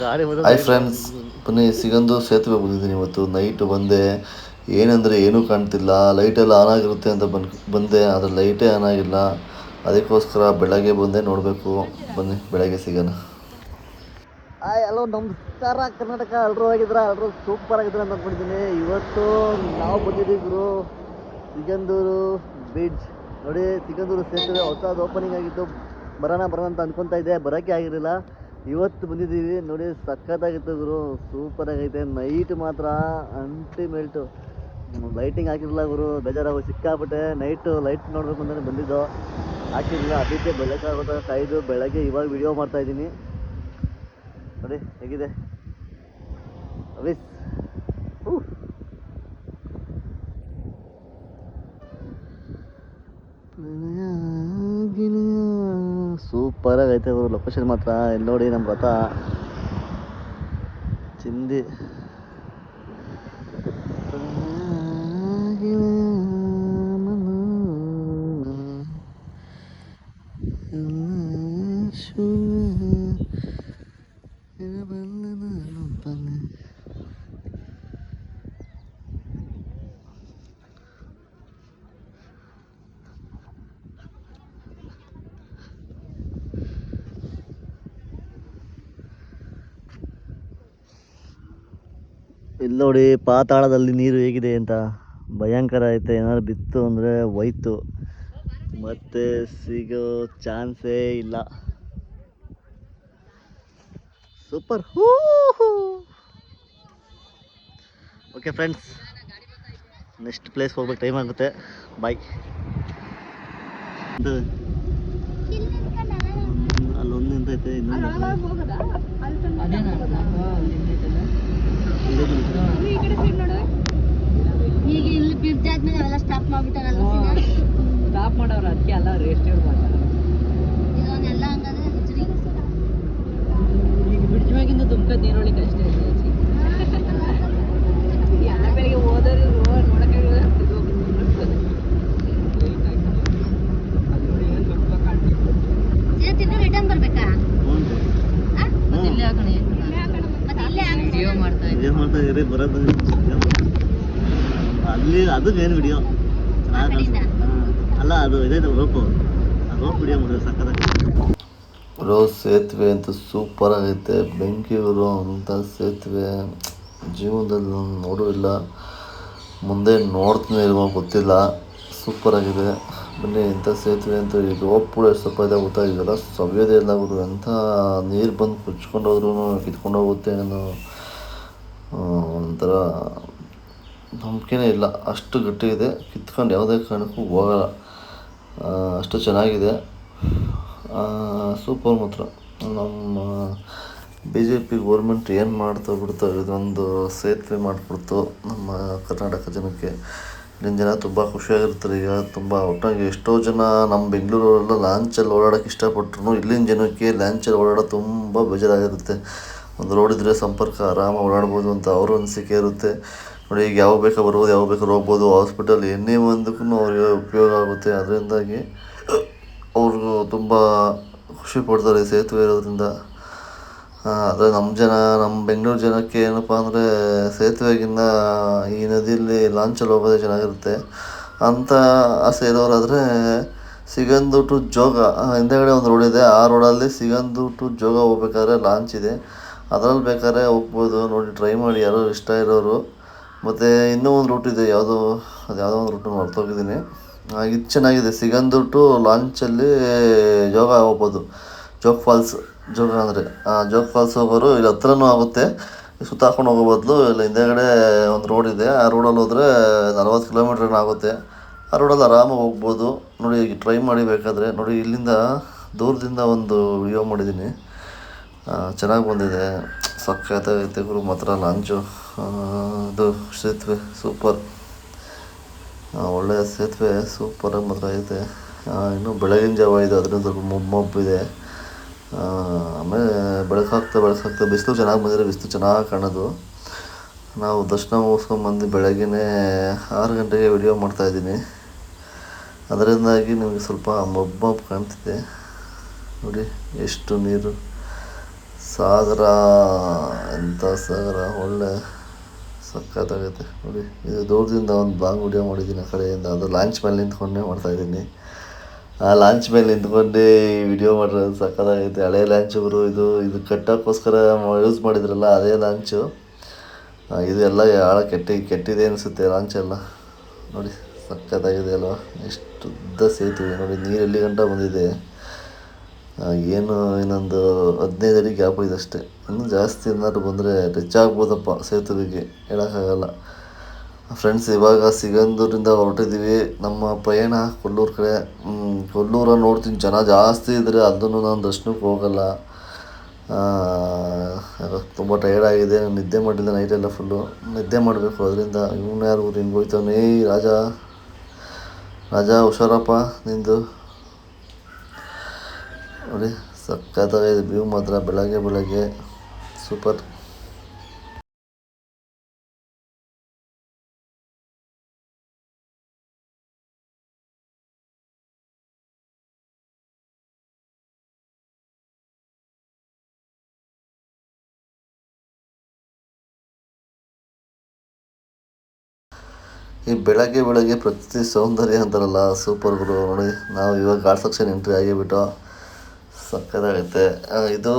ಗಾಡಿ hi friends ಬನ್ನಿ ಸಿಗಂದು ಸೇತುವೆ ಬಂದಿದ್ದೀನಿ ಇವತ್ತು. ನೈಟ್ ಬಂದೆ ಏನಂದರೆ ಏನೂ ಕಾಣ್ತಿಲ್ಲ. ಲೈಟೆಲ್ಲ ಆನ್ ಆಗಿರುತ್ತೆ ಅಂತ ಬಂದು ಬಂದೆ ಆದರೆ ಲೈಟೇ ಆನ್ ಆಗಿಲ್ಲ. ಅದಕ್ಕೋಸ್ಕರ ಬೆಳಗ್ಗೆ ಬಂದೆ ನೋಡಬೇಕು. ಬನ್ನಿ ಬೆಳಗ್ಗೆ ಸಿಗೋಣ. ಹಾಯ್ ಹಲೋ ನಮಸ್ಕಾರ. ಕರ್ನಾಟಕ ಎಲ್ಲರೂ ಆಗಿದ್ರ ಎಲ್ಲರೂ ಸೂಪರ್ ಆಗಿದ್ರೆ ಅಂತ ಅಂದ್ಕೊಂಡಿದ್ದೀನಿ. ಇವತ್ತು ನಾವು ಬಂದಿದ್ದೀವಿ ಗುರು ಸಿಗಂದೂರು ಬೀಚ್ ನೋಡಿ ಸಿಗಂದೂರು ಸೇತುವೆ ಹೊಸದು ಓಪನಿಂಗ್ ಆಗಿತ್ತು ಬರೋಣ ಬರೋಣ ಅಂತ ಅಂದ್ಕೊತಾ ಇದ್ದೆ ಬರೋಕ್ಕೆ ಆಗಿರಲಿಲ್ಲ. ಇವತ್ತು ಬಂದಿದ್ದೀವಿ. ನೋಡಿ ಸಖತ್ತಾಗಿತ್ತು ಗುರು. ಸೂಪರ್ ಆಗೈತೆ ನೈಟ್ ಮಾತ್ರ ಅಂಟಿ ಮೆಲ್ಟು ಲೈಟಿಂಗ್ ಹಾಕಿರಲಿಲ್ಲ ಗುರು. ಬೇಜಾರಾಗೋ ಸಿಕ್ಕಾಬಿಟ್ಟೆ ನೈಟು ಲೈಟ್ ನೋಡಬೇಕು ಅಂತಲೇ ಬಂದಿದ್ದು. ಹಾಕಿರಲಿಲ್ಲ. ಅದಕ್ಕೆ ಬೆಳಕಾಗುತ್ತೆ ಕಾಯ್ದು ಬೆಳಗ್ಗೆ ಇವಾಗ ವಿಡಿಯೋ ಮಾಡ್ತಾ ಇದ್ದೀನಿ. ನೋಡಿ, ಹೇಗಿದೆ? ಅವಿಸ್ ಸೂಪರ್ ಐತೆ ಲೊಕೇಶನ್ ಮಾತ್ರ. ಇಲ್ಲಿ ನೋಡಿ ನಮ್ಮ ರಥ. ಚಿಂದಿ. ಇಲ್ಲಿ ನೋಡಿ ಪಾತಾಳದಲ್ಲಿ ನೀರು ಹೇಗಿದೆ ಅಂತ. ಭಯಂಕರ ಐತೆ ಏನಾದ್ರು ಬಿತ್ತು ಅಂದರೆ ಹೋಯ್ತು. ಮತ್ತೆ ಸಿಗೋ ಚಾನ್ಸೇ ಇಲ್ಲ. Super. Okay friends next place ಹೋಗ್ಬೇಕು ಟೈಮ್ ಆಗುತ್ತೆ. ಬಾಯ್ ಅಲ್ಲೊಂದು ನಿಂತೈತೆ ಇನ್ನೊಂದು ಈಗ ಇಲ್ಲಿ ಬ್ರಿಡ್ಜ್ ಆದ್ಮೇಲೆ ಅವೆಲ್ಲ ಸ್ಟಾಪ್ ಮಾಡ್ಬಿಟ್ಟಾರಲ್ಲ ಸ್ಟಾಪ್ ಮಾಡೋರು ಅದಕ್ಕೆ ಎಲ್ಲ ರೇಸ್ಟ್ ಮಾಡ್ತಾರೆ ಇದೊಂದೆಲ್ಲ ಹಂಗಂದ್ರೆ ಹುಚ್ಚರಿ ಈಗ ಬ್ರಿಡ್ಜ್ ಮ್ಯಾಗಿಂದ ತುಮಕ ನೀರೊಳಗೆ ಅಷ್ಟೇ ಇದೆ ಆಚೆ. ಎಲ್ಲ ಬೆಳಿಗ್ಗೆ ಹೋದವ್ರು ನೋಡಕ್ಕೆ ಸೀದಾ ತಿಂದು ರಿಟರ್ನ್ ಬರ್ಬೇಕಾ ಆ? ಮತ್ತೆ ಇಲ್ಲೇ ಹಾಕೋಣ ಮತ್ತೆ ಇಲ್ಲೇ ಆಮೇಲೆ ವಿಡಿಯೋ ಮಾಡ್ತಾ ಇದ್ದೆ ಏನ್ ಮಾಡ್ತಾ ಇದ್ರಿ ಬರೋದು ಅಲ್ಲಿ ಅದು ಏನು ವಿಡಿಯೋ ಚೆನ್ನಾಗಿ ಅಲ್ಲ ಅದು ಇದೈತೆ ರೋಪು ಆ ರೋಪ್ ವಿಡಿಯೋ ಮಾಡಿದ್ರೆ ಸಕ್ಕತ್ತಾಗಿ ರೋಸ್ ಸೇತುವೆ ಅಂತೂ ಸೂಪರ್ ಆಗೈತೆ. ಬೆಂಕಿಯೂರು ಅಂತ ಸೇತುವೆ. ಜೀವನದಲ್ಲಿ ನಾನು ನೋಡೂ ಇಲ್ಲ. ಮುಂದೆ ನೋಡ್ತಾನೆ ಇಲ್ವೋ ಗೊತ್ತಿಲ್ಲ. ಸೂಪರ್ ಆಗಿದೆ. ಬನ್ನಿ ಇಂಥ ಸೇತುವೆ ಅಂತ ಈ ರೋಪ್ ಕೂಡ ಎಷ್ಟು ಸ್ವಲ್ಪ ಇದೆ ಗೊತ್ತಾಗಿಲ್ಲ ಸವಿಯೋದೇ ಇಲ್ಲ ಅವರು ಎಂಥ ನೀರು ಬಂದು ಕುಚ್ಕೊಂಡು ಹೋದ್ರೂ ಕಿತ್ಕೊಂಡು ಹೋಗುತ್ತೆ ಅನ್ನೋ ಒಂಥರ ನಂಬಿಕೆನೇ ಇಲ್ಲ. ಅಷ್ಟು ಗಟ್ಟಿ ಇದೆ ಕಿತ್ಕೊಂಡು ಯಾವುದೇ ಕಾರಣಕ್ಕೂ ಹೋಗಲ್ಲ. ಅಷ್ಟು ಚೆನ್ನಾಗಿದೆ. ಸೂಪರ್ ಮಾತ್ರ. ನಮ್ಮ ಬಿ ಜೆ ಪಿ ಗೋರ್ಮೆಂಟ್ ಏನು ಮಾಡ್ತಾ ಬಿಡ್ತೋ ಇದೊಂದು ಸೇತುವೆ ಮಾಡಿಬಿಡ್ತು ನಮ್ಮ ಕರ್ನಾಟಕ ಜನಕ್ಕೆ. ಇಲ್ಲಿನ ಜನ ತುಂಬ ಖುಷಿಯಾಗಿರ್ತಾರೆ. ಈಗ ತುಂಬ ಒಟ್ಟಾಗಿ ಎಷ್ಟೋ ಜನ ನಮ್ಮ ಬೆಂಗಳೂರವರೆಲ್ಲ ಲಾಂಚಲ್ಲಿ ಓಡಾಡೋಕ್ಕೆ ಇಷ್ಟಪಟ್ರು ಇಲ್ಲಿನ ಜನಕ್ಕೆ ಲಾಂಚಲ್ಲಿ ಓಡಾಡೋ ತುಂಬ ಬೇಜಾರಾಗಿರುತ್ತೆ. ಒಂದು ರೋಡ್ ಇದ್ದರೆ ಸಂಪರ್ಕ ಆರಾಮಾಗಿ ಓಡಾಡ್ಬೋದು ಅಂತ ಅವ್ರ ಅನಿಸಿಕೆ ಇರುತ್ತೆ. ನೋಡಿ, ಈಗ ಯಾವಾಗ ಬೇಕಾ ಬರ್ಬೋದು ಯಾವಾಗ ಬೇಕಾದ್ರೂ ಹೋಗ್ಬೋದು ಹಾಸ್ಪಿಟಲ್ ಎನ್ನೇ ಒಂದಕ್ಕೂ ಅವ್ರಿಗೆ ಉಪಯೋಗ ಆಗುತ್ತೆ. ಅದರಿಂದಾಗಿ ಅವ್ರಿಗೂ ತುಂಬ ಖುಷಿ ಪಡ್ತಾರೆ ಸೇತುವೆ ಇರೋದ್ರಿಂದ. ಆದರೆ ನಮ್ಮ ಜನ ನಮ್ಮ ಬೆಂಗಳೂರು ಜನಕ್ಕೆ ಏನಪ್ಪ ಅಂದರೆ ಸೇತುವೆಗಿನ್ನ ಈ ನದಿಯಲ್ಲಿ ಲಾಂಚಲ್ಲಿ ಹೋಗೋದೇ ಚೆನ್ನಾಗಿರುತ್ತೆ. ಅಂತ ಆಸೆ ಇರೋರಾದರೆ ಸಿಗಂದು ಟು ಜೋಗ, ಹಿಂದೆಗಡೆ ಒಂದು ರೋಡ್ ಇದೆ. ಆ ರೋಡಲ್ಲಿ ಸಿಗಂದು ಟು ಜೋಗ ಹೋಗ್ಬೇಕಾದ್ರೆ ಲಾಂಚ್ ಇದೆ. ಅದರಲ್ಲಿ ಬೇಕಾದ್ರೆ ಹೋಗ್ಬೋದು. ನೋಡಿ ಟ್ರೈ ಮಾಡಿ. ಯಾರೋ ಇಷ್ಟ ಇರೋರು. ಮತ್ತು ಇನ್ನೂ ಒಂದು ರೂಟ್ ಇದೆ. ಯಾವುದೋ, ಅದು ಯಾವುದೋ ಒಂದು ರೂಟ್ ಮರ್ತೋಗಿದ್ದೀನಿ ಇದು ಚೆನ್ನಾಗಿದೆ. ಸಿಗಂದು ಟು ಲಾಂಚಲ್ಲಿ ಜೋಗ ಹೋಗ್ಬೋದು. ಜೋಗ್ ಫಾಲ್ಸ್, ಜೋಗ ಅಂದರೆ ಜೋಗ್ ಫಾಲ್ಸ್ ಹೋಗೋರು ಇಲ್ಲಿ ಹತ್ರನೂ ಆಗುತ್ತೆ. ಸುತ್ತಾಕೊಂಡು ಹೋಗೋ ಬದಲು ಇಲ್ಲಿ ಹಿಂದೆಗಡೆ ಒಂದು ರೋಡ್ ಇದೆ. ಆ ರೋಡಲ್ಲಿ ಹೋದರೆ ನಲವತ್ತು ಕಿಲೋಮೀಟ್ರ್ ಆಗುತ್ತೆ. ಆ ರೋಡಲ್ಲಿ ಆರಾಮಾಗಿ ಹೋಗ್ಬೋದು. ನೋಡಿ ಟ್ರೈ ಮಾಡಿ ಬೇಕಾದರೆ. ನೋಡಿ, ಇಲ್ಲಿಂದ ದೂರದಿಂದ ಒಂದು ವಿಡಿಯೋ ಮಾಡಿದ್ದೀನಿ. ಚೆನ್ನಾಗಿ ಬಂದಿದೆ. ಸಖತ್ತಾಗೈತೆ ಗುರು ಮಾತ್ರ ಲಾಂಚು. ಅದು ಸೇತುವೆ ಸೂಪರ್. ಒಳ್ಳೆಯ ಸೇತುವೆ ಸೂಪರಾಗಿ ಮಾತ್ರ ಐತೆ. ಇನ್ನೂ ಬೆಳಗಿನ ಜಾವ ಇದೆ, ಅದರಿಂದ ಸ್ವಲ್ಪ ಮೊಬ್ಬು ಮೊಬ್ಬಿದೆ ಆಮೇಲೆ ಬೆಳಕಾಗ್ತಾ ಬೆಳಕಾಗ್ತಾ ಬಿಸಿಲು ಚೆನ್ನಾಗಿ ಬಂದಿದೆ, ಬಿಸಿಲು ಚೆನ್ನಾಗಿ ಕಾಣೋದು. ನಾವು ದರ್ಶನ ಮುಗಿಸ್ಕೊಂಬಂದು ಬೆಳಗ್ಗೆನೇ ಆರು ಗಂಟೆಗೆ ವಿಡಿಯೋ ಮಾಡ್ತಾಯಿದ್ದೀನಿ ಅದರಿಂದಾಗಿ ನಿಮಗೆ ಸ್ವಲ್ಪ ಮೊಬ್ಬು ಕಾಣ್ತಿದೆ. ನೋಡಿ, ಎಷ್ಟು ನೀರು. ಸಾಗರ, ಎಂಥ ಸಾಗರ, ಒಳ್ಳೆ ಸಖತ್ತಾಗೈತೆ ನೋಡಿ, ಇದು ದೂರದಿಂದ ಒಂದು ಬಾಂಗ್ ವಿಡಿಯೋ ಮಾಡಿದ್ದೀನಿ ಆ ಕಡೆಯಿಂದ. ಅದು ಲಾಂಚ್ ಮೇಲೆ ನಿಂತ್ಕೊಂಡೇ ಮಾಡ್ತಾಯಿದ್ದೀನಿ ಆ ಲಾಂಚ್ ಮೇಲೆ ನಿಂತ್ಕೊಂಡು ವಿಡಿಯೋ ಮಾಡಿರೋದು ಸಖತ್ತಾಗೈತೆ ಹಳೆ ಲಾಂಚ್ ಇವರು ಇದು ಇದು ಕಟ್ಟೋಕ್ಕೋಸ್ಕರ ಯೂಸ್ ಮಾಡಿದ್ರಲ್ಲ, ಅದೇ ಲಾಂಚು ಇದೆಲ್ಲ ಭಾಳ ಕೆಟ್ಟ, ಕೆಟ್ಟಿದೆ ಅನಿಸುತ್ತೆ ಲಾಂಚ್ ಎಲ್ಲ. ನೋಡಿ ಸಖತ್ತಾಗಿದೆ ಅಲ್ವಾ? ಎಷ್ಟು ಉದ್ದ ಸೇತುವೆ. ನೋಡಿ, ನೀರು ಎಲ್ಲಿ ಗಂಟ ಬಂದಿದೆ. ಏನು ಇನ್ನೊಂದು ಹದಿನೈದು ಅಡಿ ಗ್ಯಾಪ್ ಇದೆ ಅಷ್ಟೇ ಇನ್ನೂ ಜಾಸ್ತಿ ಏನಾದ್ರು ಬಂದರೆ ಟಚ್ ಆಗ್ಬೋದಪ್ಪ ಸೇತುವೆಗೆ, ಹೇಳೋಕ್ಕಾಗಲ್ಲ. ಫ್ರೆಂಡ್ಸ್ ಇವಾಗ ಸಿಗಂದೂರಿಂದ ಹೊರಟಿದ್ದೀವಿ ನಮ್ಮ ಪಯಣ ಕೊಲ್ಲೂರು ಕಡೆ. ಕೊಲ್ಲೂರ ನೋಡ್ತೀನಿ. ಜನ ಜಾಸ್ತಿ ಇದ್ದರೆ ಅದನ್ನು ನಾನು ದರ್ಶನಕ್ಕೆ ಹೋಗಲ್ಲ. ತುಂಬ ಟಯರ್ಡ್ ಆಗಿದೆ. ನಿದ್ದೆ ಮಾಡಿಲ್ಲ ನೈಟೆಲ್ಲ ಫುಲ್ಲು ನಿದ್ದೆ ಮಾಡಬೇಕು. ಅದರಿಂದ ಇವನು ಯಾರು ಊರು ಹಿಂಗೆ ಹೋಯ್ತಾವನೆ ಏಯ್, ರಾಜ. ರಾಜ, ಹುಷಾರಪ್ಪ ನಿಂದು? ನೋಡಿ, ಸಖತ್ತಾಗಿದೆ ವ್ಯೂ ಮಾತ್ರ. ಬೆಳಗ್ಗೆ ಬೆಳಗ್ಗೆ ಸೂಪರ್ ಈ ಬೆಳಗ್ಗೆ ಬೆಳಗ್ಗೆ ಪ್ರತಿ ಸೌಂದರ್ಯ ಅಂತಾರಲ್ಲ ಸೂಪರ್ ಗುರು. ನೋಡಿ, ನಾವು ಇವಾಗ ಘಾಟ್ ಸೆಕ್ಷನ್ ಎಂಟ್ರಿ ಆಗಿಬಿಟ್ಟು ಸಕ್ಕತ್ತಾಗೈತೆ ಆ, ಇದು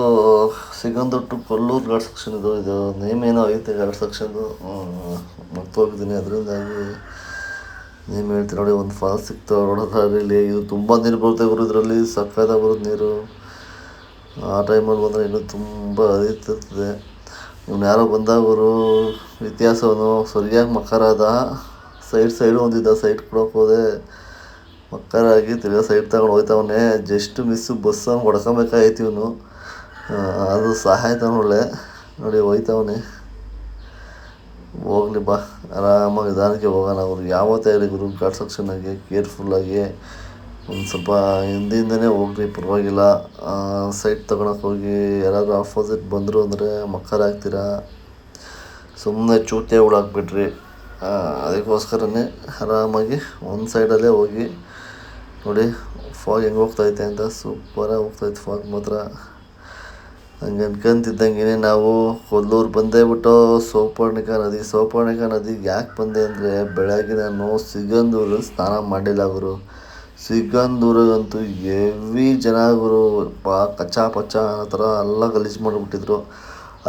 ಸಿಗಂದೊಟ್ಟು ಕೊಲ್ಲೂರು ಘಾಟ್ ಸೆಕ್ಷನ್ ಇದು ಇದು ನೇಮ್ ಏನೋ ಐತೆ ಘಾಟ್ ಸೆಕ್ಷನ್ದು ಮರ್ತೋಗಿದ್ದೀನಿ. ಅದರಿಂದಾಗಿ ನೇಮ್ ಹೇಳ್ತೀನಿ ನೋಡಿ ಒಂದು ಫಾಲ್ಸ್ ಸಿಕ್ತು. ನೋಡೋದ್ರಲ್ಲಿ ಇದು ತುಂಬ ನೀರು ಬರುತ್ತೆ ಗುರು ಇದರಲ್ಲಿ. ಸಕ್ಕತ್ತಾಗಿ ಬರುತ್ತೆ ನೀರು. ಆ ಟೈಮಲ್ಲಿ ಬಂದರೆ ಇನ್ನೂ ತುಂಬ ಹರಿತಿರ್ತದೆ ಇವ್ನು ಯಾರೋ ಬಂದಾಗ ಅವರು ಇತಿಹಾಸವನ್ನು ಸರಿಯಾಗಿ ಮಕ್ಕರಾದ ಸೈಡ್ ಸೈಡು ಒಂದಿದ್ದ ಸೈಡ್ ಕೊಡೋಕೆ ಹೋದೆ. ಮಕ್ಕರಾಗಿ ತಿರ್ಗಾ ಸೈಡ್ ತಗೊಂಡು ಹೋಯ್ತವನೆ. ಜಸ್ಟ್ ಮಿಸ್ಸು ಬಸ್ಸನ್ನು ಹೊಡ್ಕೊಬೇಕಾಯ್ತು ಇವನು. ಅದು ಸಹಾಯ ಒಳ್ಳೆ ನೋಡಿ ಹೋಯ್ತವನೆ. ಹೋಗ್ಲಿ ಬಾ. ಆರಾಮಾಗಿ ನಿಧಾನಕ್ಕೆ ಹೋಗೋಣ. ಅವರು ಯಾವತ್ತೇ ಆಗಲಿ ಗುರು ಸೆಕ್ಷನ್ನಾಗಿ ಕೇರ್ಫುಲ್ಲಾಗಿ ಒಂದು ಸ್ವಲ್ಪ ಹಿಂದಿಂದನೇ ಹೋಗ್ರಿ ಪರವಾಗಿಲ್ಲ. ಸೈಟ್ ತೊಗೊಳಕ್ಕೆ ಹೋಗಿ ಯಾರಾದರೂ ಆಪೋಸಿಟ್ ಬಂದರು ಅಂದರೆ ಮಕ್ಕರಾಗ್ತೀರಾ ಸುಮ್ಮನೆ ಚೂತೆ ಹುಳಾಕ್ಬಿಟ್ರಿ. ಅದಕ್ಕೋಸ್ಕರನೇ ಆರಾಮಾಗಿ ಒಂದು ಸೈಡಲ್ಲೇ ಹೋಗಿ ನೋಡಿ ಫಾಗ್ ಹೆಂಗೆ ಹೋಗ್ತೈತೆ ಅಂತ ಸೂಪರಾಗಿ ಹೋಗ್ತೈತೆ ಫಾಗ್ ಮಾತ್ರ. ಹಂಗೆ ಅನ್ಕೊಂತಿದ್ದಂಗೆ ನಾವು ಕೊಲ್ಲೂರು ಬಂದೇ ಬಿಟ್ಟು ಸೋಪರ್ಣಿಕ ನದಿ ಸೋಪರ್ಣಿಕ ನದಿಗೆ ಯಾಕೆ ಬಂದೆ ಅಂದರೆ ಬೆಳಗ್ಗೆ ನಾನು ಸಿಗಂದೂರಲ್ಲಿ ಸ್ನಾನ ಮಾಡಿಲ್ಲ ಗುರು. ಸಿಗಂದೂರಿಗಂತೂ ಎವಿ ಜನ ಗುರು ಪಾ ಕಚ್ಚಾ ಪಚ್ಚಾ ಆ ಥರ ಎಲ್ಲ ಗಲೀಜು ಮಾಡಿಬಿಟ್ಟಿದ್ರು.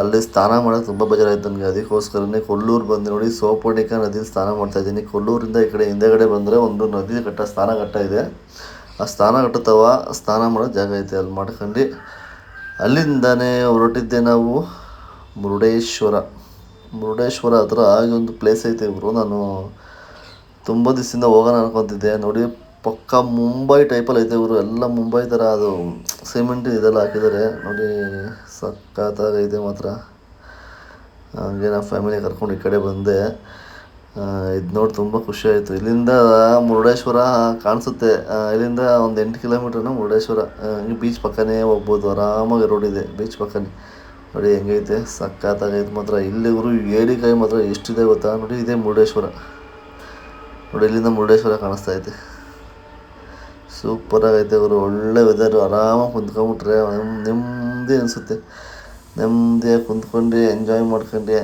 ಅಲ್ಲಿ ಸ್ನಾನ ಮಾಡೋಕೆ ತುಂಬ ಬೇಜಾರಾಯ್ತು ನನಗೆ. ಅದಕ್ಕೋಸ್ಕರನೇ ಕೊಲ್ಲೂರು ಬಂದು ನೋಡಿ, ಸೋಪೋಣಿಕಾ ನದಿಲಿ ಸ್ನಾನ ಮಾಡ್ತಾಯಿದ್ದೀನಿ ಕೊಲ್ಲೂರಿಂದ ಈ ಕಡೆ ಹಿಂದೆಗಡೆ ಬಂದರೆ ಒಂದು ನದಿ ಘಟ್ಟ ಸ್ನಾನ ಘಟ್ಟ ಇದೆ. ಆ ಸ್ನಾನ ಘಟ್ಟದವ ಸ್ನಾನ ಮಾಡೋ ಜಾಗ ಐತೆ ಅಲ್ಲಿ ಮಾಡ್ಕೊಂಡು. ಅಲ್ಲಿಂದನೇ ಹೊರಟಿದ್ದೆ ನಾವು ಮುರುಡೇಶ್ವರ. ಮುರುಡೇಶ್ವರ ಹತ್ರ ಒಂದು ಪ್ಲೇಸ್ ಐತೆ ಇವರು. ನಾನು ತುಂಬ ದಿವಸದಿಂದ ಹೋಗೋಣ ಅನ್ಕೊತಿದ್ದೆ. ನೋಡಿ ಪಕ್ಕ ಮುಂಬೈ ಟೈಪಲ್ಲಿ ಐತೆ ಇವರು. ಎಲ್ಲ ಮುಂಬೈ ಥರ ಅದು ಸಿಮೆಂಟ್ ಇದೆಲ್ಲ ಹಾಕಿದ್ದಾರೆ ನೋಡಿ ಸಖತ್ತಾಗೈತೆ ಮಾತ್ರ. ಹಂಗೆ ಫ್ಯಾಮಿಲಿ ಕರ್ಕೊಂಡು ಈ ಕಡೆ ಬಂದೆ. ಇದು ನೋಡಿ ತುಂಬ ಖುಷಿ ಆಯಿತು. ಇಲ್ಲಿಂದ ಮುರುಡೇಶ್ವರ ಕಾಣಿಸುತ್ತೆ. ಇಲ್ಲಿಂದ ಒಂದು ಎಂಟು ಕಿಲೋಮೀಟ್ರ್ನ ಮುರುಡೇಶ್ವರ. ಹಂಗೆ ಹಿಂಗೆ ಬೀಚ್ ಪಕ್ಕನೇ ಹೋಗ್ಬೋದು. ಆರಾಮಾಗಿ ರೋಡ್ ಇದೆ ಬೀಚ್ ಪಕ್ಕನೇ. ನೋಡಿ, ಹೆಂಗೈತೆ? ಸಖತ್ತಾಗೈತೆ ಮಾತ್ರ. ಇಲ್ಲಿವರು ಏಡಿಕಾಯಿ ಮಾತ್ರ ಎಷ್ಟಿದೆ ಗೊತ್ತಾ? ನೋಡಿ, ಇದೇ ಮುರುಡೇಶ್ವರ. ನೋಡಿ, ಇಲ್ಲಿಂದ ಮುರುಡೇಶ್ವರ ಕಾಣಿಸ್ತಾ ಐತೆ. ಸೂಪರಾಗೈತೆ ಅವರು ಒಳ್ಳೆ ವೆದರು ಆರಾಮಾಗಿ ಕುಂತ್ಕೊಂಬಿಟ್ರೆ ನೆಮ್- ನೆಮ್ಮದಿ ಅನಿಸುತ್ತೆ. ನೆಮ್ಮದಿಯಾಗಿ ಕುಂತ್ಕೊಂಡು ಎಂಜಾಯ್ ಮಾಡ್ಕೊಂಡು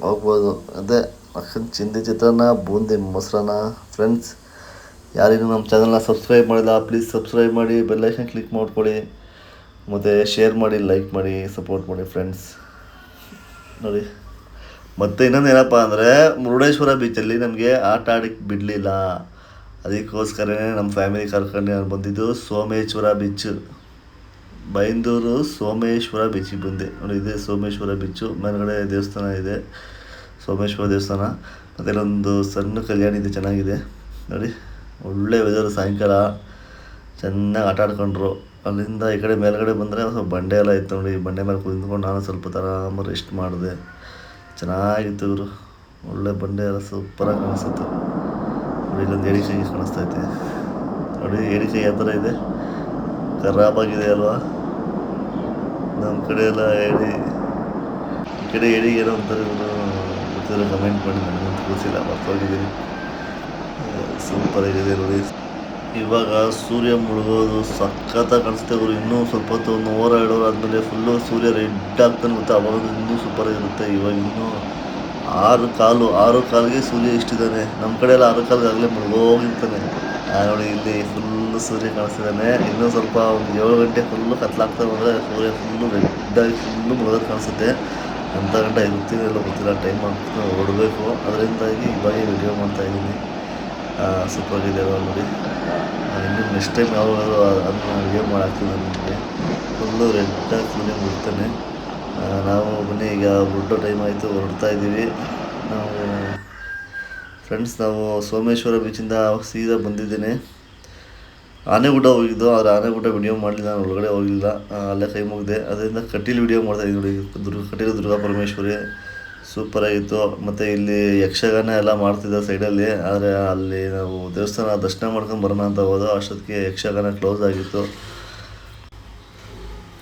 ಹೋಗ್ಬೋದು. ಅದೇ ಅಕ್ಕನ ಚಿಂದಿ ಚಿತ್ರಾನ್ನ ಬೂಂದಿ ಮೊಸರನ್ನ. ಫ್ರೆಂಡ್ಸ್ ಯಾರಿಗೂ ನಮ್ಮ ಚಾನಲ್ನ ಸಬ್ಸ್ಕ್ರೈಬ್ ಮಾಡಿಲ್ಲ ಪ್ಲೀಸ್ ಸಬ್ಸ್ಕ್ರೈಬ್ ಮಾಡಿ ಬೆಲ್ಲೈಕನ್ ಕ್ಲಿಕ್ ಮಾಡ್ಕೊಳ್ಳಿ. ಮತ್ತು ಶೇರ್ ಮಾಡಿ ಲೈಕ್ ಮಾಡಿ ಸಪೋರ್ಟ್ ಮಾಡಿ ಫ್ರೆಂಡ್ಸ್ ನೋಡಿ, ಮತ್ತು ಇನ್ನೊಂದು ಏನಪ್ಪ ಅಂದರೆ ಮುರುಡೇಶ್ವರ ಬೀಚಲ್ಲಿ ನಮಗೆ ಆಟ ಆಡಕ್ಕೆ ಬಿಡಲಿಲ್ಲ. ಅದಕ್ಕೋಸ್ಕರನೇ ನಮ್ಮ ಫ್ಯಾಮಿಲಿ ಕರ್ಕೊಂಡು ನಾನು ಬಂದಿದ್ದು ಸೋಮೇಶ್ವರ ಬೀಚ್ ಬೈಂದೂರು ಸೋಮೇಶ್ವರ ಬೀಚಿಗೆ ಬಂದೆ. ನೋಡಿ, ಇದೆ ಸೋಮೇಶ್ವರ ಬೀಚು ಮೇಲ್ಗಡೆ ದೇವಸ್ಥಾನ ಇದೆ. ಸೋಮೇಶ್ವರ ದೇವಸ್ಥಾನ. ಮತ್ತು ಇಲ್ಲೊಂದು ಸಣ್ಣ ಕಲ್ಯಾಣ ಇದೆ, ಚೆನ್ನಾಗಿದೆ. ನೋಡಿ, ಒಳ್ಳೆ ವೆದರ್ ಸಾಯಂಕಾಲ. ಚೆನ್ನಾಗಿ ಆಟ ಆಡ್ಕೊಂಡ್ರು. ಅಲ್ಲಿಂದ ಈ ಕಡೆ ಮೇಲ್ಗಡೆ ಬಂದರೆ ಸ್ವಲ್ಪ ಬಂಡೆ ಎಲ್ಲ ಇತ್ತು ನೋಡಿ. ಬಂಡೆ ಮೇಲೆ ಕುಂತ್ಕೊಂಡು ನಾನು ಸ್ವಲ್ಪ ಆರಾಮಾಗಿ ರೆಸ್ಟ್ ಮಾಡಿದೆ. ಚೆನ್ನಾಗಿತ್ತು ಇವರು ಒಳ್ಳೆ ಬಂಡೆ ಎಲ್ಲ ಸೂಪರಾಗಿ ಕಾಣಿಸುತ್ತೆ. ನೋಡಿ ಇಲ್ಲೊಂದು ಕಾಣಿಸ್ತಾ ಕಾಣಿಸ್ತೈತೆ ನೋಡಿ ಏಡಿಕೈ ಯಾವ ಥರ ಇದೆ. ಖರಾಬಾಗಿದೆ ಅಲ್ವಾ? ನಮ್ಮ ಕಡೆ ಎಲ್ಲ ಹೇಳಿ ಈ ಕಡೆ ಎಡಿ ಏನೋ ಅಂತಾರೆ ಗೊತ್ತಿಲ್ಲ ಕಮೆಂಟ್ ಮಾಡಿ ನನಗಂತೂ ಗೊತ್ತಿಲ್ಲ, ಮರ್ತೋಗಿದ್ದೀನಿ. ಸೂಪರ್ ಆಗಿದೆ ನೋಡಿ. ಇವಾಗ ಸೂರ್ಯ ಮುಳುಗೋದು ಸಖತ್ತಾಗಿ ಕಾಣಿಸುತ್ತೆ ಅವರು ಇನ್ನೂ ಸ್ವಲ್ಪ ಹೊತ್ತು ಒಂದು ಓವರ್ ಅವರ್ ಆದಮೇಲೆ ಫುಲ್ಲು ಸೂರ್ಯ ರೆಡ್ ಆಗ್ತಾನೆ ಗೊತ್ತಾ ಅವಾಗ ಇನ್ನೂ ಸೂಪರ್ ಇರುತ್ತೆ ಇವಾಗ ಇನ್ನೂ ಆರು ಕಾಲು, ಆರು ಕಾಲಿಗೆ ಸೂರ್ಯ ಇಷ್ಟಿದ್ದಾನೆ. ನಮ್ಮ ಕಡೆ ಎಲ್ಲ ಆರು ಕಾಲಿಗೆ ಆಗಲೇ ಮುಳುಗೋಗಿರ್ತಾನೆ. ನೋಡಿ ಇಲ್ಲಿ ಫುಲ್ಲು ಸೂರ್ಯ ಕಾಣಿಸ್ತಿದ್ದಾನೆ. ಇನ್ನೂ ಸ್ವಲ್ಪ ಒಂದು ಏಳು ಗಂಟೆ ಫುಲ್ಲು ಕತ್ಲಾಗ್ತಾ ಬಂದರೆ ಸೂರ್ಯ ಫುಲ್ಲು ರೆಡ್ಡಾಗಿ ಫುಲ್ಲು ಮುಳುಗೋದು ಕಾಣಿಸುತ್ತೆ. ಅಂಥ ಗಂಟೆ ಇರ್ತೀನಿ ಎಲ್ಲ ಗೊತ್ತಿಲ್ಲ ಟೈಮ್ ಅಂತ ಹೊಡಬೇಕು ಅದರಿಂದಾಗಿ ಇವಾಗ ವಿಡಿಯೋ ಮಾಡ್ತಾ ಇದ್ದೀನಿ. ಸೂಪರ್ ಅಲ್ವಾ ನೋಡಿ. ಇನ್ನು ನೆಕ್ಸ್ಟ್ ಟೈಮ್ ಯಾವಾಗಲೂ ಅದನ್ನ ವಿಡಿಯೋ ಮಾಡಾಕ್ತೀನಿ ನಿಮಗೆ. ಫುಲ್ಲು ರೆಡ್ಡಾಗಿ ಸೂರ್ಯ ಮುಳುಗ್ತಾನೆ. ನಾವು ಬನ್ನಿ ಈಗ ಹೊರಡೋ ಟೈಮ್ ಆಯಿತು, ಹೊರಡ್ತಾ ಇದ್ದೀವಿ. ನಾವು ಫ್ರೆಂಡ್ಸ್ ನಾವು ಸೋಮೇಶ್ವರ ಬೀಚಿಂದ ಸೀದಾ ಬಂದಿದ್ದೇನೆ. ಆನೆಗುಡ್ಡ ಹೋಗಿದ್ದು, ಆದರೆ ಆನೆಗುಡ್ಡ ವಿಡಿಯೋ ಮಾಡಲಿಲ್ಲ, ನಾನು ಒಳಗಡೆ ಹೋಗಿಲ್ಲ. ಅಲ್ಲೇ ಕೈ ಮುಗಿದೆ. ಅದರಿಂದ ಕಟೀಲು ವಿಡಿಯೋ ಮಾಡ್ತಾ ನೋಡಿ ದುರ್ಗ, ಕಟೀಲು ದುರ್ಗಾ ಪರಮೇಶ್ವರಿ. ಸೂಪರಾಗಿತ್ತು ಮತ್ತು ಇಲ್ಲಿ ಯಕ್ಷಗಾನ ಎಲ್ಲ ಮಾಡ್ತಿದ್ದ ಸೈಡಲ್ಲಿ ಆದರೆ ಅಲ್ಲಿ ನಾವು ದೇವಸ್ಥಾನ ದರ್ಶನ ಮಾಡ್ಕೊಂಡು ಬರೋಣ ಅಂತ ಹೋದೋ ಅಷ್ಟೊತ್ತಿಗೆ ಯಕ್ಷಗಾನ ಕ್ಲೋಸ್ ಆಗಿತ್ತು.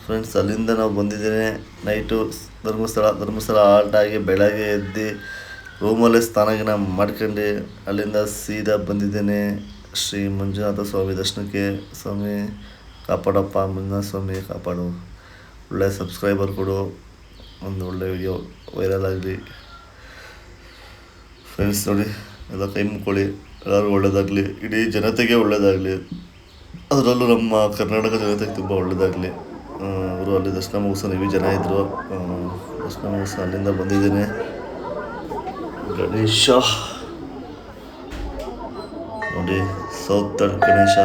ಫ್ರೆಂಡ್ಸ್ ಅಲ್ಲಿಂದ ನಾವು ಬಂದಿದ್ದೇನೆ. ನೈಟು ಧರ್ಮಸ್ಥಳ ಧರ್ಮಸ್ಥಳ ಆಲ್ಟ್ ಆಗಿ ಬೆಳಗ್ಗೆ ಎದ್ದು ರೂಮಲ್ಲೇ ಸ್ನಾನಗಿನ ಮಾಡ್ಕೊಂಡು ಅಲ್ಲಿಂದ ಸೀದಾ ಬಂದಿದ್ದೇನೆ. ಶ್ರೀ ಮಂಜುನಾಥ ಸ್ವಾಮಿ ದರ್ಶನಕ್ಕೆ. ಸ್ವಾಮಿ, ಕಾಪಾಡಪ್ಪ ಮಂಜುನಾಥ ಸ್ವಾಮಿ, ಕಾಪಾಡು. ಒಳ್ಳೆ ಸಬ್ಸ್ಕ್ರೈಬರ್ ಕೊಡು. ಒಂದು ಒಳ್ಳೆ ವಿಡಿಯೋ ವೈರಲ್ ಆಗಲಿ. ಫ್ರೆಂಡ್ಸ್ ನೋಡಿ, ಎಲ್ಲ ಕೈ ಮುಕ್ಕೊಳ್ಳಿ. ಎಲ್ಲರೂ ಒಳ್ಳೆಯದಾಗಲಿ ಇಡೀ ಜನತೆಗೆ ಒಳ್ಳೆಯದಾಗಲಿ ಅದರಲ್ಲೂ ನಮ್ಮ ಕರ್ನಾಟಕ ಜನತೆಗೆ ತುಂಬ ಒಳ್ಳೆಯದಾಗಲಿ ಅವರು ಅಲ್ಲಿ ದರ್ಶನ ಮುಗಿಸೋ ನೀವು ಜನ ಇದ್ದರು ದರ್ಶನ ಮುಗಿಸ ಅಲ್ಲಿಂದ ಬಂದಿದ್ದೀನಿ. ಗಣೇಶ. ನೋಡಿ, ಸೌತ್ ಗಣೇಶ.